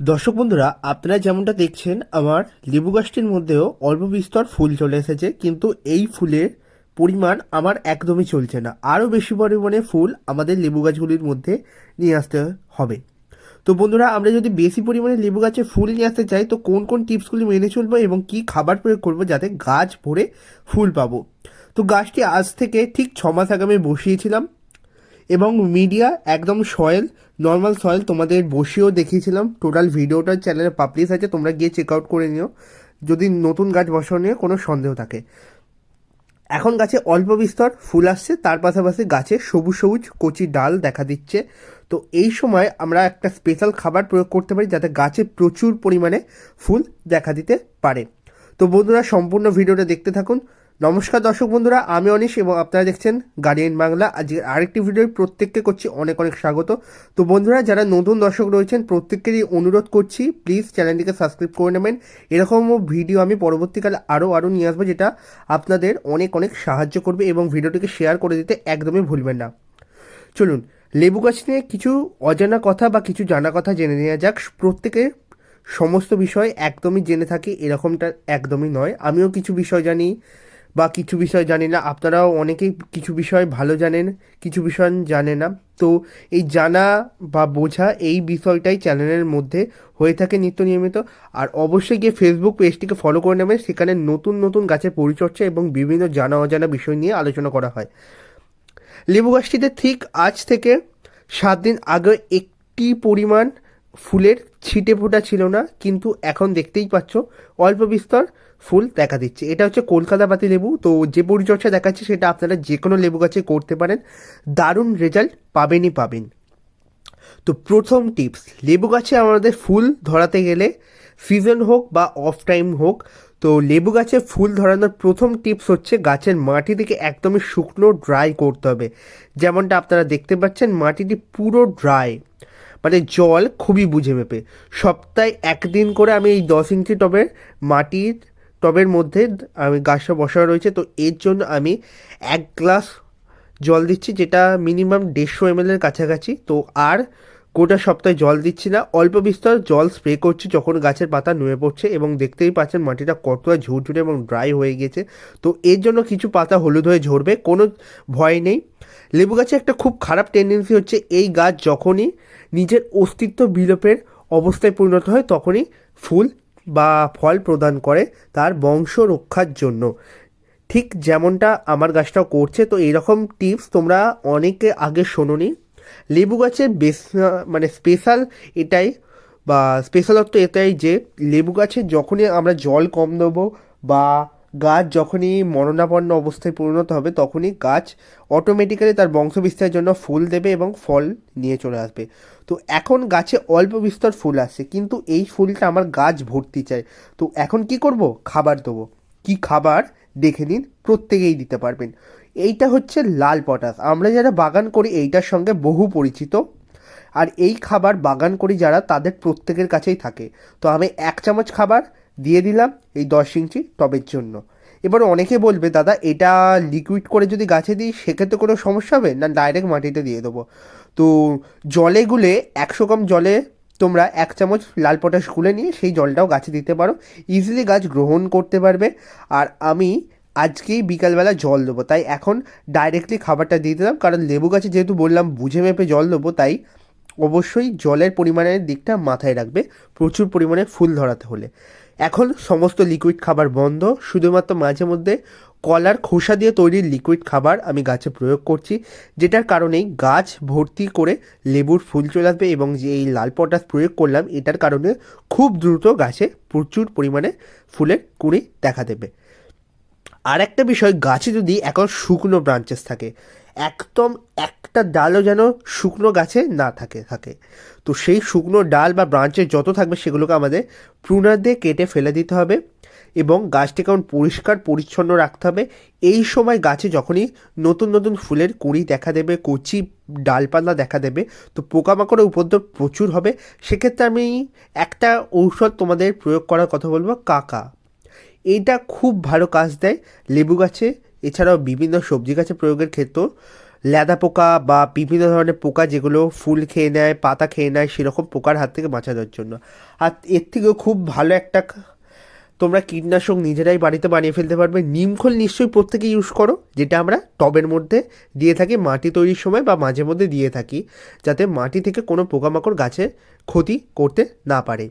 দর্শক বন্ধুরা, আপনারা যেমনটা দেখছেন, আমার লেবু গাছটির মধ্যেও অল্প বিস্তর ফুল চলে এসেছে, কিন্তু এই ফুলের পরিমাণ আমার একদমই চলছে না। আরও বেশি পরিমাণে ফুল আমাদের লেবু গাছগুলির মধ্যে নিয়ে আসতে হবে। তো বন্ধুরা, আমরা যদি বেশি পরিমাণে লেবু গাছে ফুল নিয়ে আসতে চাই, তো কোন কোন টিপসগুলি মেনে চলবো এবং কি খাবার প্রয়োগ করব যাতে গাছ ভরে ফুল পাবো? তো গাছটি আজ থেকে ঠিক ছ মাস আগে আমি বসিয়েছিলাম। এবং মিডিয়া একদম সয়েল নর্মাল সয়েল তোমাদের বসিয়েও দেখিয়েছিলাম। টোটাল ভিডিওটা চ্যানেলে পাবলিশ আছে, তোমরা গিয়ে চেক আউট করে নিও। যদি নতুন গাছ বসানো নিয়ে কোনো সন্দেহ থাকে। এখন গাছে অল্প বিস্তর ফুল আসছে, তার পাশাপাশি গাছে সবুজ সবুজ কচি ডাল দেখা দিচ্ছে। তো এই সময় আমরা একটা স্পেশাল খাবার প্রয়োগ করতে পারি, যাতে গাছে প্রচুর পরিমাণে ফুল দেখা দিতে পারে। তো বন্ধুরা, সম্পূর্ণ ভিডিওটা দেখতে থাকুন। নমস্কার দর্শক বন্ধুরা, আমি অনিশ এবং আপনারা দেখছেন গার্ডিয়ান বাংলা। আজকে আরেকটি ভিডিও প্রত্যেককে করছি অনেক অনেক স্বাগত। তো বন্ধুরা, যারা নতুন দর্শক রয়েছেন প্রত্যেকেরই অনুরোধ করছি প্লিজ চ্যানেলটিকে সাবস্ক্রাইব করে নেবেন। এরকম ভিডিও আমি পরবর্তীকালে আরও আরও নিয়ে আসব, যেটা আপনাদের অনেক অনেক সাহায্য করবে এবং ভিডিওটিকে শেয়ার করে দিতে একদমই ভুলবেন না। চলুন, লেবু গাছ নিয়ে কিছু অজানা কথা বা কিছু জানা কথা জেনে নেওয়া যাক। প্রত্যেকের সমস্ত বিষয় একদমই জেনে থাকি, এরকমটা একদমই নয়। আমিও কিছু বিষয় জানি বা কিছু বিষয় জানি না। আপনারাও অনেকেই কিছু বিষয় ভালো জানেন, কিছু বিষয় জানে না। তো এই জানা বা বোঝা এই বিষয়টাই চ্যানেলের মধ্যে হয়ে থাকে নিত্য নিয়মিত। আর অবশ্যই গিয়ে ফেসবুক পেজটিকে ফলো করে নেবেন। সেখানে নতুন নতুন গাছের পরিচর্যা এবং বিভিন্ন জানা অজানা বিষয় নিয়ে আলোচনা করা হয়। লেবু গাছটিতে ঠিক আজ থেকে সাত দিন আগে একটি পরিমাণ ফুলের ছিটে ফোটা ছিল না। কিন্তু এখন দেখতেই পাচ্ছ, অল্প বিস্তর। ফুল দেখা দিচ্ছে। এটা হচ্ছে কলকাতা পাতি লেবু। তো যে পরিচর্যা দেখাচ্ছে, সেটা আপনারা যে কোনো লেবু গাছে করতে পারেন। দারুণ রেজাল্ট পাবেনই পাবেন। তো প্রথম টিপস, লেবু গাছে আমাদের ফুল ধরাতে গেলে সিজন হোক বা অফ টাইম হোক, তো লেবু গাছে ফুল ধরানোর প্রথম টিপস হচ্ছে গাছের মাটি থেকে একদমই শুকনো ড্রাই করতে হবে। যেমনটা আপনারা দেখতে পাচ্ছেন, মাটিটি পুরো ড্রাই। মানে জল খুবই বুঝে মেপে। সপ্তাহে একদিন করে আমি এই দশ ইঞ্চি টবের মাটির টবের মধ্যে আমি গাছটা বসানো রয়েছে, তো এর জন্য আমি এক গ্লাস জল দিচ্ছি, যেটা মিনিমাম দেড়শো এম এর কাছাকাছি। তো আর গোটা সপ্তাহে জল দিচ্ছি না, অল্প বিস্তর জল স্প্রে করছি যখন গাছের পাতা নুয়ে পড়ছে এবং দেখতেই পাচ্ছেন মাটিটা কতটা ঝুরঝুরে এবং ড্রাই হয়ে গেছে। তো এর জন্য কিছু পাতা হলুদ হয়ে ঝরবে, কোনো ভয় নেই। লেবু গাছে একটা খুব খারাপ টেন্ডেন্সি হচ্ছে, এই গাছ যখনই নিজের অস্তিত্ব বিলোপের অবস্থায় পরিণত হয়, তখনই ফুল বা ফল প্রদান করে তার বংশ রক্ষার জন্য। ঠিক যেমনটা আমার গাছটাও করছে, তো এইরকম টিপস তোমরা অনেকে আগে শোনোনি। লেবু গাছের বেশ মানে স্পেশাল এটাই বা স্পেশালত্ব এটাই যে, লেবু গাছে যখনই আমরা জল কম দেবো বা গাছ যখনই মরণাপন্ন অবস্থায় পরিণত হবে, তখনই গাছ অটোমেটিক্যালি তার বংশ বিস্তারের জন্য ফুল দেবে এবং ফল নিয়ে চলে আসবে। তো এখন গাছে অল্প বিস্তর ফুল আসছে, কিন্তু এই ফুলটা আমার গাছ ভর্তি চাই। তো এখন কি করব? খাবার দেবো। কি খাবার? দেখে নিন, প্রত্যেকেই দিতে পারবেন। এইটা হচ্ছে লাল পটাশ। আমরা যারা বাগান করি, এইটার সঙ্গে বহু পরিচিত। আর এই খাবার বাগান করি যারা, তাদের প্রত্যেকের কাছেই থাকে। তো আমি এক চামচ খাবার দিয়ে দিলাম এই দশ ইঞ্চি টবের জন্য। এবার অনেকে বলবে, দাদা, এটা লিকুইড করে যদি গাছে দিই, সেক্ষেত্রে কোনো সমস্যা হবে? না ডাইরেক্ট মাটিতে দিয়ে দেবো। তো জলে গুলে একশো গ্রাম জলে তোমরা এক চামচ লাল পটাশ গুলে নিয়ে সেই জলটাও গাছে দিতে পারো। ইজিলি গাছ গ্রহণ করতে পারবে। আর আমি আজকেই বিকালবেলা জল দেবো। তাই এখন ডাইরেক্টলি খাবারটা দিয়ে দিলাম। কারণ লেবু গাছে যেহেতু বললাম, বুঝে মেপে জল দেবো, তাই অবশ্যই জলের পরিমাণের দিকটা মাথায় রাখবে প্রচুর পরিমাণে ফুল ধরাতে হলে। এখন সমস্ত লিকুইড খাবার বন্ধ। শুধুমাত্র মাঝে মধ্যে কলার খোসা দিয়ে তৈরি লিকুইড খাবার আমি গাছে প্রয়োগ করছি, যেটার কারণেই গাছ ভর্তি করে লেবুর ফুল চলে আসবে এবং যে এই লাল পটাশ প্রয়োগ করলাম, এটার কারণে খুব দ্রুত গাছে প্রচুর পরিমাণে ফুলের কুড়ি দেখা দেবে। আর একটা বিষয়, গাছে যদি এখন শুকনো ব্রাঞ্চেস থাকে, একদম একটা ডালও যেন শুকনো গাছে না থাকে থাকে। তো সেই শুকনো ডাল বা ব্রাঞ্চেস যত থাকবে সেগুলোকে আমাদের প্রুনার দিয়ে কেটে ফেলে দিতে হবে এবং গাছটিকে কেমন পরিষ্কার, পরিচ্ছন্ন রাখতে হবে। এই সময় গাছে যখনই নতুন নতুন ফুলের কুঁড়ি দেখা দেবে, কচি ডালপালা দেখা দেবে, তো পোকামাকড়ের উপদ্রব প্রচুর হবে। সেক্ষেত্রে আমি একটা ঔষধ তোমাদের প্রয়োগ করার কথা বলব, কাকা। এইটা খুব ভালো কাজ দেয় লেবু গাছে। এছাড়াও বিভিন্ন সবজি গাছে প্রয়োগের ক্ষেত্রেও ল্যাদা পোকা বা বিভিন্ন ধরনের পোকা যেগুলো ফুল খেয়ে নেয়, পাতা খেয়ে নেয়, সেরকম পোকার হাত থেকে বাঁচানোর জন্য। আর এর থেকেও খুব ভালো একটা তোমরা কীটনাশক নিজেরাই বাড়িতে বানিয়ে ফেলতে পারবে। নিমখোল নিশ্চয়ই প্রত্যেকে ইউজ করো, যেটা আমরা টবের মধ্যে দিয়ে থাকি, মাটি তৈরির সময় বা মাঝে মধ্যে দিয়ে থাকি, যাতে মাটি থেকে কোনো পোকামাকড় গাছে ক্ষতি করতে না পারে।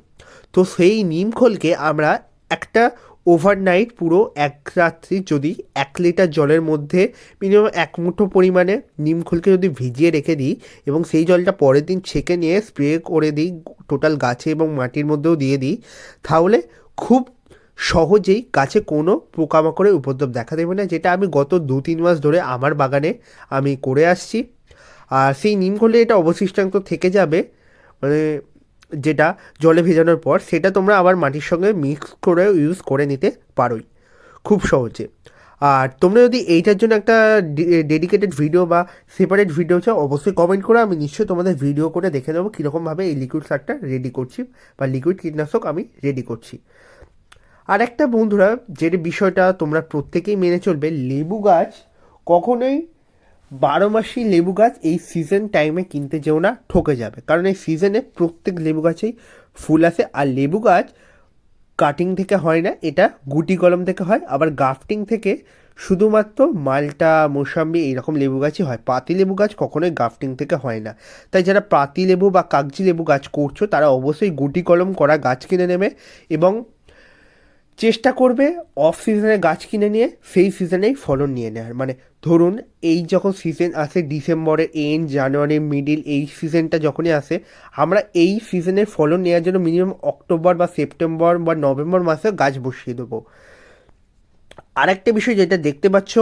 তো সেই নিমখোলকে আমরা একটা ওভারনাইট পুরো এক রাত্রি যদি এক লিটার জলের মধ্যে মিনিমাম এক মুঠো পরিমাণে নিমখোলকে যদি ভিজিয়ে রেখে দিই এবং সেই জলটা পরের দিন ছেঁকে নিয়ে স্প্রে করে দিই টোটাল গাছে এবং মাটির মধ্যেও দিয়ে দিই, তাহলে খুব সহজেই গাছে কোনো পোকামাকড়ের উপদ্রব দেখা দেবে না, যেটা আমি গত দু তিন মাস ধরে আমার বাগানে আমি করে আসছি। আর সেই নিম করলে এটা অবশিষ্টাংশ থেকে যাবে মানে যেটা জলে ভেজানোর পর সেটা তোমরা আবার মাটির সঙ্গে মিক্স করে ইউজ করে নিতে পারোই। খুব সহজে। আর তোমরা যদি এইটার জন্য একটা ডেডিকেটেড ভিডিও বা সেপারেট ভিডিও চাও, অবশ্যই কমেন্ট করো আমি নিশ্চয়ই তোমাদের ভিডিও করে দেখে নেব কীরকমভাবে এই লিকুইড সারটা রেডি করছি বা লিকুইড কীটনাশক আমি রেডি করছি। আর একটা বন্ধুরা, যে বিষয়টা তোমরা প্রত্যেকেই মেনে চলবে, লেবু গাছ কখনোই বারো মাসি লেবু গাছ এই সিজন টাইমে কিনতে যেও না, ঠকে যাবে। কারণ এই সিজনে প্রত্যেক লেবু গাছেই ফুল আসে, আর লেবু গাছ কাটিং থেকে হয় না, এটা গুটি কলম থেকে হয়, আবার গাফটিং থেকে শুধুমাত্র মালটা, মোসাম্বি এইরকম লেবু গাছই হয়। পাতি লেবু গাছ কখনোই গাফটিং থেকে হয় না। তাই যারা পাতি লেবু বা কাগজি লেবু গাছ করছ, তারা অবশ্যই গুটি কলম করা গাছ কিনে নেবে এবং চেষ্টা করবে অফ সিজনে গাছ কিনে নিয়ে সেই সিজনেই ফলন নিয়ে নেওয়ার। মানে ধরুন, এই যখন সিজন আসে ডিসেম্বরের এন্ড জানুয়ারি মিডিল এই সিজনটা যখনই আসে, আমরা এই সিজনের ফলন নেওয়ার জন্য মিনিমাম অক্টোবর বা সেপ্টেম্বর বা নভেম্বর মাসে গাছ বসিয়ে দেবো। আরেকটা বিষয় যেটা দেখতে পাচ্ছ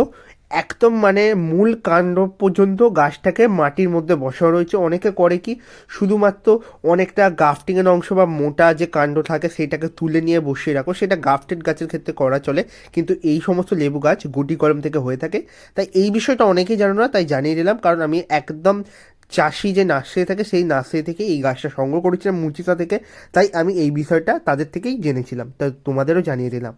একদম মানে মূল কাণ্ড পর্যন্ত গাছটাকে মাটির মধ্যে বসানো রয়েছে। অনেকে করে কি, শুধুমাত্র অনেকটা গাফটিংয়ের অংশ বা মোটা যে কাণ্ড থাকে সেটাকে তুলে নিয়ে বসিয়ে রাখো। সেটা গাফটেড গাছের ক্ষেত্রে করা চলে, কিন্তু এই সমস্ত লেবু গাছ গুটি কলম থেকে হয়ে থাকে। তাই এই বিষয়টা অনেকেই জানো না, তাই জানিয়ে দিলাম, কারণ আমি একদম চাষি যে নার্সারি থাকে, সেই নার্সারি থেকে এই গাছটা সংগ্রহ করেছিলাম মুচিতা থেকে। তাই আমি এই বিষয়টা তাদের থেকেই জেনেছিলাম। তাই তোমাদেরও জানিয়ে দিলাম।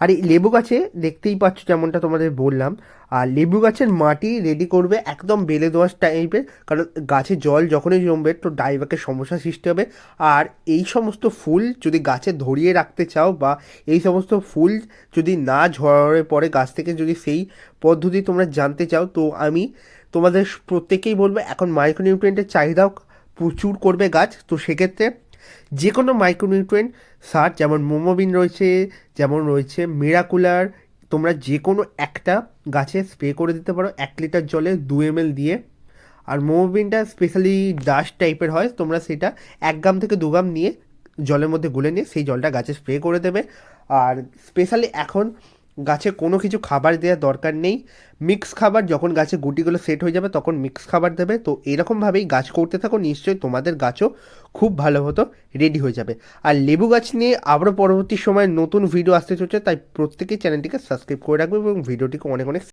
আর এই লেবু গাছে দেখতেই পাচ্ছ যেমনটা তোমাদের বললাম, আর লেবু গাছের মাটি রেডি করবে একদম বেলে দোয়াশ টাইপের কারণ গাছে জল যখনই জমবে তো ডাইবাকের সমস্যা সৃষ্টি হবে। আর এই সমস্ত ফুল যদি গাছে ধরিয়ে রাখতে চাও বা এই সমস্ত ফুল যদি না ঝরে পড়ে গাছ থেকে যদি সেই পদ্ধতি তোমরা জানতে চাও, তো আমি তোমাদের প্রত্যেকেই বলব এখন মাইক্রোনিউট্রিয়েন্টের চাহিদাও প্রচুর করবে গাছ। তো সেক্ষেত্রে যে কোনো মাইক্রোনিউট্রিয়েন্ট সার যেমন মোমোবিন রয়েছে, যেমন রয়েছে মিরাকুলার, তোমরা যে কোনো একটা গাছে স্প্রে করে দিতে পারো এক লিটার জলে দু এম দিয়ে। আর মোমোবিনটা স্পেশালি ডাস্ট টাইপের হয়, তোমরা সেটা এক গ্রাম থেকে দু গ্রাম নিয়ে জলের মধ্যে গুলে নিয়ে সেই জলটা গাছে স্প্রে করে দেবে। আর স্পেশালি এখন গাছে কোনো কিছু খাবার দেওয়ার দরকার নেই। মিক্স খাবার যখন গাছে গুটিগুলো সেট হয়ে যাবে তখন মিক্স খাবার দেবে। তো এরকমভাবেই গাছ করতে থাকো, নিশ্চয়ই তোমাদের গাছও খুব ভালো মতো রেডি হয়ে যাবে। আর লেবু গাছ নিয়ে আবারও পরবর্তী সময় নতুন ভিডিও আসতে চলছে, তাই প্রত্যেকেই চ্যানেলটিকে সাবস্ক্রাইব করে রাখবে এবং ভিডিওটিকে অনেক অনেক